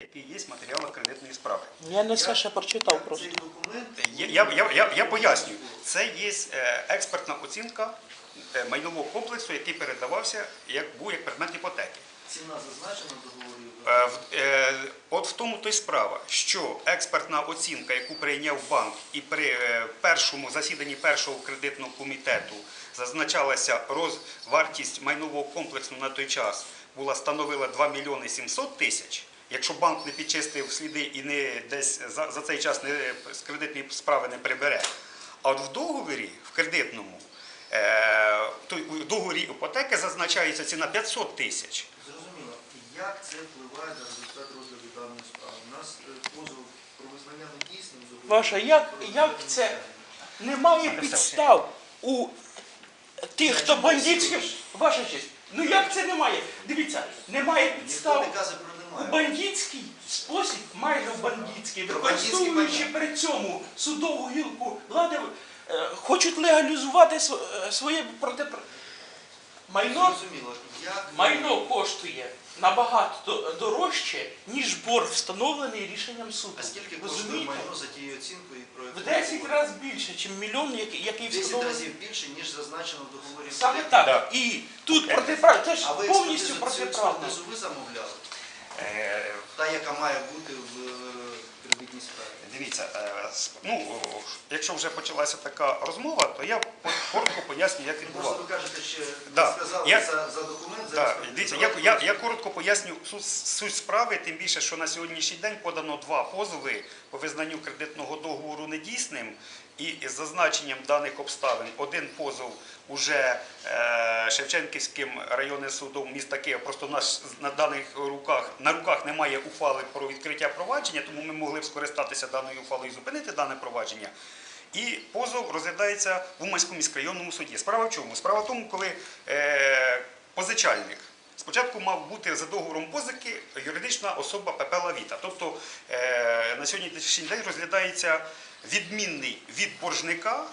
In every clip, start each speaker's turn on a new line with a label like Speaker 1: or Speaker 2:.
Speaker 1: який є в матеріалах кредитної справи.
Speaker 2: Я не все ще прочитав просто.
Speaker 3: Цей документ
Speaker 1: Я, я, я, я, я пояснюю, це є е, експертна оцінка е, майнового комплексу, який передавався, як був як предмет іпотеки.
Speaker 3: ціна зазначена в.
Speaker 1: Е, в- От в тому то й справа, що експертна оцінка, яку прийняв банк, і при першому засіданні першого кредитного комітету зазначалася роз... вартість майнового комплексу на той час була становила 2 мільйони 700 тисяч. Якщо банк не підчистив сліди і не десь за, за цей час не з кредитної справи не прибере. А от в договорі, в кредитному, е, то в договорі іпотеки зазначається ціна 500 тисяч.
Speaker 3: Зрозуміло, як це впливає на результат розгляду даної справи. У нас е, позов про визнання недійсним зобов'язаний.
Speaker 2: Ваша, як, як це? Немає підстав у тих, хто бандитським. Ваша честь. Ну як це немає? Дивіться, немає
Speaker 3: Ніхто
Speaker 2: підстав. У бандитський спосіб, майже в бандитський, використовуючи при цьому судову гілку влади, е, хочуть легалізувати е, своє проти... майно. Майно коштує набагато дорожче, ніж борг, встановлений рішенням суду.
Speaker 3: А скільки коштує майно за тією оцінкою про
Speaker 2: В 10 разів більше, ніж мільйон, який, який
Speaker 3: 10 разів більше, ніж зазначено в договорі.
Speaker 2: Саме так.
Speaker 1: Да.
Speaker 2: І тут протиправно, це ж повністю протиправно.
Speaker 3: експертизу ви замовляли?
Speaker 1: Е,
Speaker 3: Та, яка має бути в е, кредитній.
Speaker 1: Дивіться, е, ну, якщо вже почалася така розмова, то я коротко поясню, як відбувалося.
Speaker 3: ви кажете, що
Speaker 1: Да.
Speaker 3: ви сказали
Speaker 1: Я-
Speaker 3: за, за документ, за
Speaker 1: дивіться, я, я, я коротко поясню суть, справи, тим більше, що на сьогоднішній день подано два позови по визнанню кредитного договору недійсним і з зазначенням даних обставин. Один позов уже е, Шевченківським районним судом міста Києва. Просто у нас на даних руках на руках немає ухвали про відкриття провадження, тому ми могли б скористатися даною ухвалою і зупинити дане провадження. І позов розглядається в Уманському міськрайонному суді. Справа в чому? Справа в тому, коли е, позичальник спочатку мав бути за договором позики юридична особа ПП Лавіта. Тобто е, на сьогоднішній день розглядається відмінний від боржника,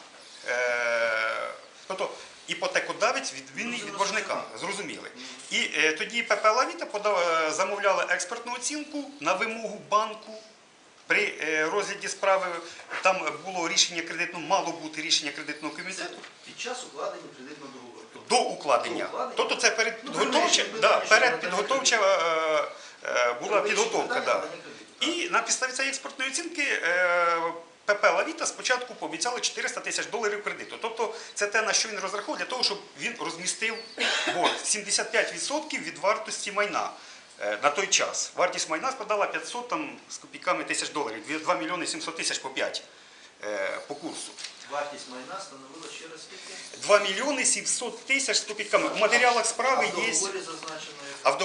Speaker 1: е, тобто іпотекодавець відмінний від боржника. Зрозуміли. І е, тоді ПП Лавіта подав, замовляла експертну оцінку на вимогу банку. При е, розгляді справи там було рішення кредитного, мало бути рішення кредитного комітету
Speaker 3: під час укладення кредитного договору. Тобто
Speaker 1: до укладення.
Speaker 3: До укладення?
Speaker 1: Тобто це перед
Speaker 3: Ну,
Speaker 1: підготовча, да, перед підготовча е, е, була підготовка.
Speaker 3: питання
Speaker 1: Да. І на підставі цієї експортної оцінки ПП Лавіта спочатку пообіцяли 400 тисяч доларів кредиту. Тобто це те, на що він розраховував, для того, щоб він розмістив борг 75% від вартості майна. Е, На той час вартість майна складала 500 там, з копійками тисяч доларів, 2 мільйони 700 тисяч по 5 е, по курсу.
Speaker 3: Вартість майна становила ще раз скільки?
Speaker 1: 2 мільйони 700 тисяч з копійками. В матеріалах справи
Speaker 3: А в
Speaker 1: є.
Speaker 3: договорі зазначено,
Speaker 1: А в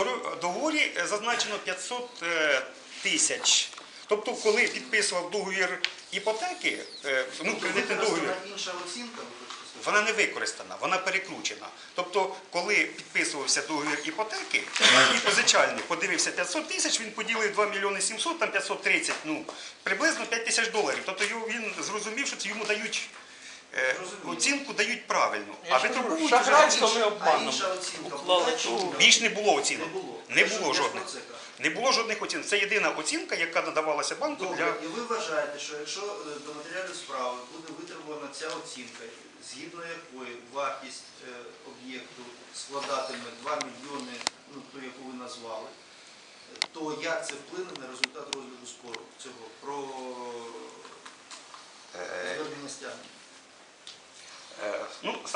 Speaker 1: договорі- е, зазначено 500 е, тисяч. Тобто, коли підписував договір іпотеки, е, ну,
Speaker 3: Тобто
Speaker 1: кредитний договір, вона не використана, вона перекручена. Тобто, коли підписувався договір іпотеки, і позичальник подивився 500 тисяч, він поділив 2 мільйони 700, там 530, ну, приблизно 5 тисяч доларів. Тобто він зрозумів, що це йому дають е, оцінку дають правильну.
Speaker 2: Я
Speaker 1: А витребують вже
Speaker 2: шахрайство ми обманом.
Speaker 3: інша оцінка
Speaker 2: уклали
Speaker 3: ні?
Speaker 1: Більш не було
Speaker 3: Не було.
Speaker 1: Не було
Speaker 3: ж
Speaker 1: жодних.
Speaker 3: про це кажу.
Speaker 1: Не було жодних оцінок. Це єдина оцінка, яка надавалася банку
Speaker 3: Добре,
Speaker 1: для
Speaker 3: і ви вважаєте, що якщо е, до матеріалів справи буде витребувана ця оцінка, згідно якої вартість е, об'єкту складатиме 2 мільйони, ну ту, яку ви назвали, е, то як це вплине на результат розгляду спору цього про
Speaker 1: Е,
Speaker 3: звернення стягнення?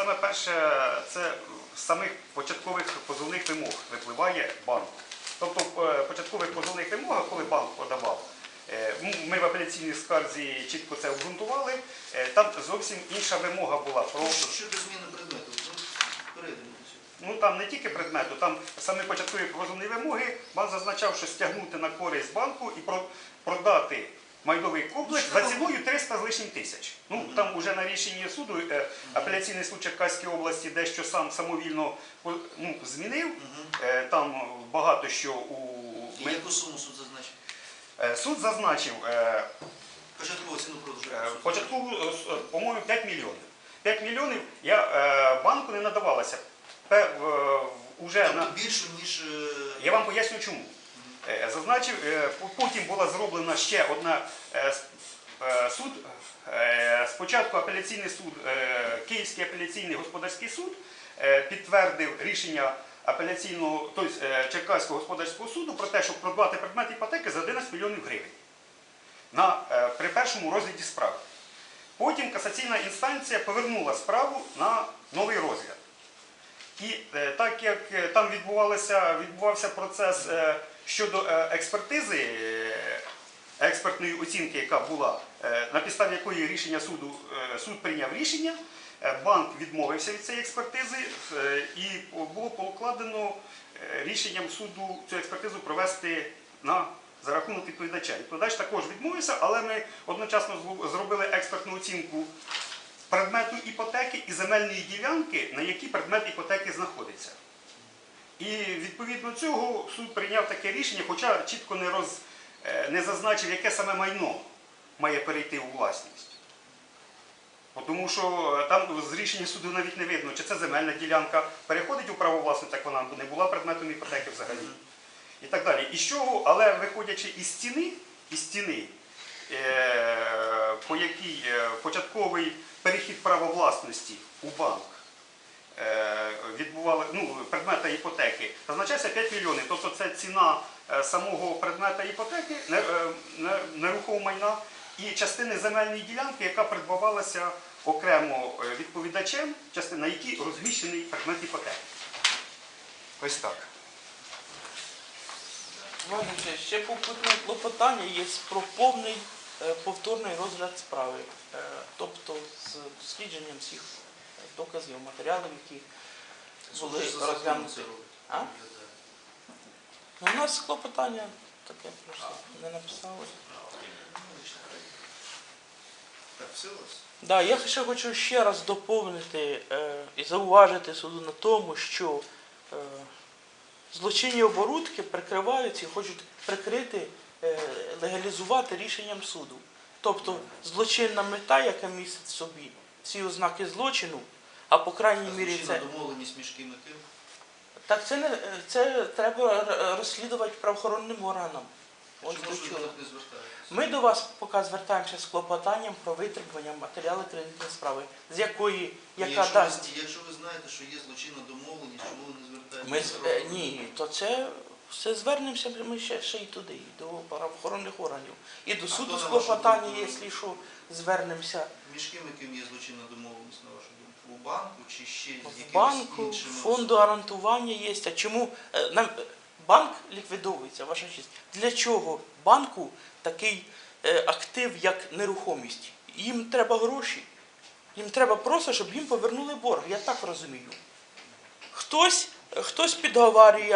Speaker 1: Саме перше, це з самих початкових позовних вимог випливає банк. Тобто в е, початкових позовних вимогах, коли банк подавав, е, ми в апеляційній скарзі чітко це обґрунтували, е, там зовсім інша вимога була про.
Speaker 3: Щодо зміни предмету, перейдемо.
Speaker 1: Ну там не тільки предмету, там саме початкові позовні вимоги, банк зазначав, що стягнути на користь банку і продати майновий комплекс за ціною 300 з лишнім тисяч. Ну там уже на рішенні суду е, апеляційний суд Черкаської області дещо сам самовільно ну, змінив. Е, Там багато що у
Speaker 3: І яку суму суд зазначив?
Speaker 1: Е, суд зазначив.
Speaker 3: Початкову ціну продажу.
Speaker 1: Початкову, по-моєму, 5 мільйонів. 5 мільйонів я, банку не в- Уже на...
Speaker 3: Тобто більше, ніж...
Speaker 1: Я вам поясню чому. Е, Зазначив, е, потім була зроблена ще одна е, е, суд. Е, Спочатку апеляційний суд, е, Київський апеляційний господарський суд е, підтвердив рішення апеляційного, тобто е, Черкаського господарського суду про те, щоб продбати предмет іпотеки за 11 мільйонів гривень е, при першому розгляді справи. Потім касаційна інстанція повернула справу на. І е, так як е, там відбувалося, відбувався процес е, щодо експертизи, експертної оцінки, яка була, на підставі якої рішення суду суд прийняв рішення, банк відмовився від цієї експертизи і було покладено рішенням суду цю експертизу провести на за рахунок відповідача. Відповідач також відмовився, але ми одночасно зробили експертну оцінку предмету іпотеки і земельної ділянки, на якій предмет іпотеки знаходиться. І відповідно цього суд прийняв таке рішення, хоча чітко не, роз, е, не зазначив, яке саме майно має перейти у власність. Тому що е, там з рішення суду навіть не видно, чи це земельна ділянка переходить у право власності, так вона не була предметом іпотеки взагалі. І так далі. І з чого, але виходячи із стіни, із стіни, е, по якій е, початковий перехід права власності у банк е, відбували ну, предмета іпотеки, зазначався 5 мільйонів. Тобто це ціна е, самого предмета іпотеки, не- нерухомого майна і частини земельної ділянки, яка придбавалася окремо відповідачем, частина на якій розміщений предмет іпотеки. Ось так.
Speaker 2: Ще попутне клопотання є про повний повторний розгляд справи, Е, тобто з дослідженням всіх доказів, матеріалів, які були розглянуті. А? Ну, у нас клопотання таке просто не написали. Да, я ще хочу ще раз доповнити е, і зауважити суду на тому, що е, злочинні оборудки прикриваються і хочуть прикрити, е, легалізувати рішенням суду. Тобто злочинна мета, яка містить в собі всі ознаки злочину, а по крайній мірі це.
Speaker 3: домовленість між ким і ким?
Speaker 2: Так це не це треба розслідувати правоохоронним органам. Ось
Speaker 3: Чому ж ви до них не звертаєтесь?
Speaker 2: Ми до вас поки звертаємося з клопотанням про витребування матеріали кредитної справи, з якої, яка
Speaker 3: якщо,
Speaker 2: дасть.
Speaker 3: ви, якщо ви знаєте, що є злочинна домовленість, чому ви не звертаєтесь?
Speaker 2: Ми, з- е, ні, то це все звернемося ми ще, ще й туди, і до правоохоронних органів. І до
Speaker 3: А
Speaker 2: суду з якщо що, звернемося
Speaker 3: Між ким і ким є злочинна домовленість, на вашу думку? У банку чи ще з якимись
Speaker 2: в банку,
Speaker 3: іншими
Speaker 2: фонду
Speaker 3: особами?
Speaker 2: гарантування є. А чому е, нам е, банк ліквідовується, ваша честь? Для чого банку такий е, актив, як нерухомість? Їм треба гроші. Їм треба просто, щоб їм повернули борг. Я так розумію. Хтось, хтось підговарює.